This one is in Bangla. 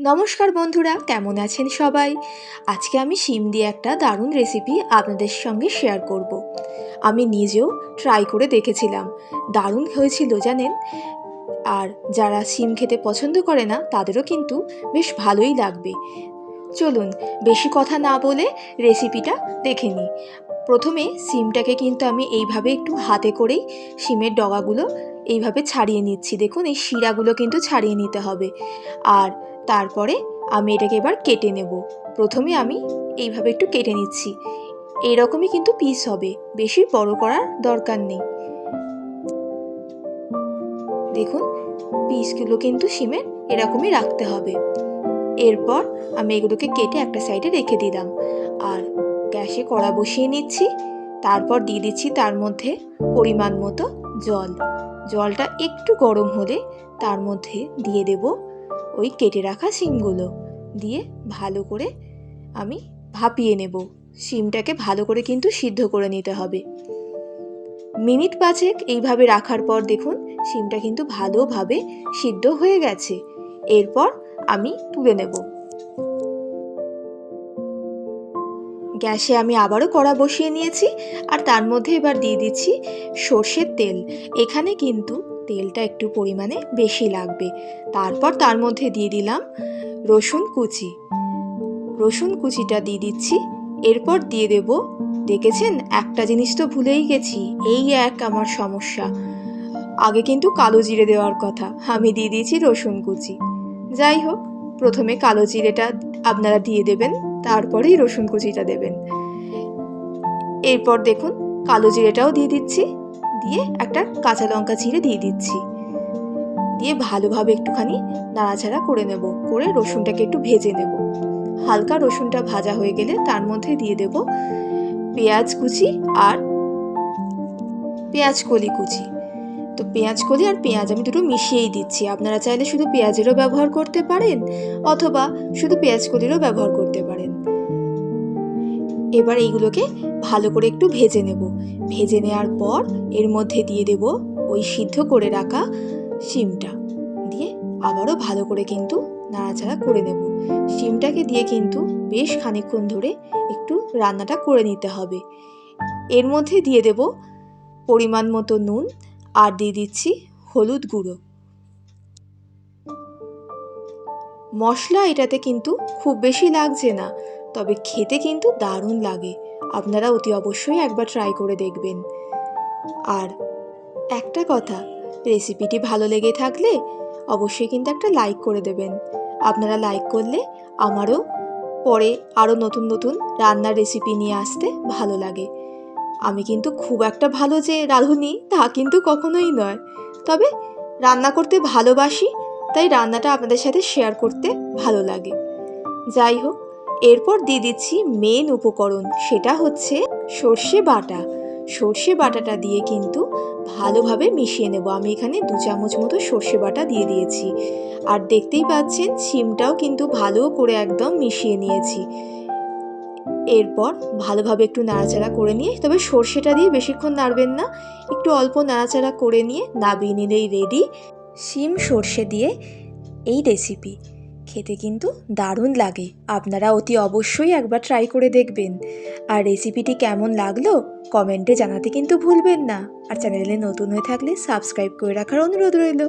নমস্কার বন্ধুরা, কেমন আছেন সবাই? আজকে আমি শিম দিয়ে একটা দারুণ রেসিপি আপনাদের সঙ্গে শেয়ার করব। আমি নিজেও ট্রাই করে দেখেছিলাম। দারুণ হয়েছিল, জানেন? আর যারা শিম খেতে পছন্দ করে না, তাদেরও কিন্তু বেশ ভালোই লাগবে। চলুন, বেশি কথা না বলে রেসিপিটা দেখে নিই। প্রথমে সিমটাকে কিন্তু আমি এইভাবে একটু হাতে করেই শিমের ডগাগুলো এইভাবে ছাড়িয়ে নিচ্ছি। দেখুন, এই শিরাগুলো কিন্তু ছাড়িয়ে নিতে হবে। আর তারপরে আমি এটাকে এবার কেটে নেব। প্রথমে আমি এইভাবে একটু কেটে নিচ্ছি। এইরকমই কিন্তু পিস হবে, বেশি বড় করার দরকার নেই। দেখুন পিসগুলো কিন্তু সিমের এরকমই রাখতে হবে। এরপর আমি এগুলোকে কেটে একটা সাইডে রেখে দিলাম। আর গ্যাসে কড়া বসিয়ে নিচ্ছি। তারপর দিয়ে দিচ্ছি তার মধ্যে পরিমাণ মতো জল। জলটা একটু গরম হলে তার মধ্যে দিয়ে দেব ওই কেটে রাখা শিমগুলো দিয়ে ভালো করে আমি ভাপিয়ে নেব। শিমটাকে ভালো করে কিন্তু সিদ্ধ করে নিতে হবে। মিনিট পাঁচেক এইভাবে রাখার পর দেখুন, শিমটা কিন্তু ভালোভাবে সিদ্ধ হয়ে গেছে। এরপর আমি তুলে নেব। গ্যাসে আমি আবারও কড়া বসিয়ে নিয়েছি আর তার মধ্যে এবার দিয়ে দিচ্ছি সর্ষের তেল। এখানে কিন্তু তেলটা একটু পরিমাণে বেশি লাগবে। তারপর তার মধ্যে দিয়ে দিলাম রসুন কুচি। রসুন কুচিটা দিয়ে দিচ্ছি। এরপর দিয়ে দেব, দেখেছেন? একটা জিনিস তো ভুলেই গেছি, এই এক আমার সমস্যা। আগে কিন্তু কালো জিরে দেওয়ার কথা, আমি দিয়ে দিয়েছি রসুন কুচি। যাই হোক, প্রথমে কালো জিরেটা আপনারা দিয়ে দেবেন, তারপরেই রসুন কুচিটা দেবেন। এরপর দেখুন, কালো জিরেটাও দিয়ে দিচ্ছি। দিয়ে একটা কাঁচা লঙ্কা চিড়ে দিয়ে দিচ্ছি। দিয়ে ভালোভাবে একটুখানি নাড়াচাড়া করে নেব। করে রসুনটাকে একটু ভেজে নেব। হালকা রসুনটা ভাজা হয়ে গেলে তার মধ্যে দিয়ে দেব পেঁয়াজ কুচি আর পেঁয়াজ কলি কুচি। তো পেঁয়াজ কলি আর পেঁয়াজ আমি দুটো মিশিয়েই দিচ্ছি। আপনারা চাইলে শুধু পেঁয়াজেরও ব্যবহার করতে পারেন অথবা শুধু পেঁয়াজ কলিরও ব্যবহার করতে পারেন। এবার এইগুলোকে ভালো করে একটু ভেজে নেব। ভেজে নেওয়ার পর এর মধ্যে দিয়ে দেব ওই সিদ্ধ করে রাখা শিমটা। দিয়ে আবারও ভালো করে কিন্তু নাড়াচাড়া করে নেব। শিমটাকে দিয়ে কিন্তু বেশ খানিক্ষণ ধরে একটু রান্নাটা করে নিতে হবে। এর মধ্যে দিয়ে দেব পরিমাণ মতো নুন আর দিয়ে দিচ্ছি হলুদ গুঁড়ো। মশলা এটাতে কিন্তু খুব বেশি লাগছে না। তবে খেতে কিন্তু দারুণ লাগে। আপনারা অতি অবশ্যই একবার ট্রাই করে দেখবেন। আর একটা কথা রেসিপিটি ভালো লেগে থাকলে অবশ্যই কিন্তু একটা লাইক করে দেবেন। আপনারা লাইক করলে আমারও পরে আরও নতুন নতুন রান্নার রেসিপি নিয়ে আসতে ভালো লাগে। আমি কিন্তু খুব একটা ভালো যে রাঁধুনি, তা কিন্তু কখনোই নয়। তবে রান্না করতে ভালোবাসি, তাই রান্নাটা আপনাদের সাথে শেয়ার করতে ভালো লাগে। যাই হোক এরপর দিয়ে দিচ্ছি মেন উপকরণ, সেটা হচ্ছে সর্ষে বাটা। সর্ষে বাটাটা দিয়ে কিন্তু ভালোভাবে মিশিয়ে নেব। আমি এখানে দু চামচ মতো সর্ষে বাটা দিয়ে দিয়েছি। আর দেখতেই পাচ্ছেন, সিমটাও কিন্তু ভালো করে একদম মিশিয়ে নিয়েছি। এরপর ভালোভাবে একটু নাড়াচাড়া করে নিয়ে, তবে সর্ষেটা দিয়ে বেশিক্ষণ নাড়বেন না, একটু অল্প নাড়াচাড়া করে নিয়ে নাবিয়ে নিলেই রেডি শিম সর্ষে দিয়ে এই রেসিপি খেতে কিন্তু দারুণ লাগে। আপনারা অতি অবশ্যই একবার ট্রাই করে দেখবেন। আর রেসিপিটি কেমন লাগল কমেন্টে জানাতে কিন্তু ভুলবেন না। আর চ্যানেলে নতুন হয়ে থাকলে সাবস্ক্রাইব করে রাখার অনুরোধ রইল।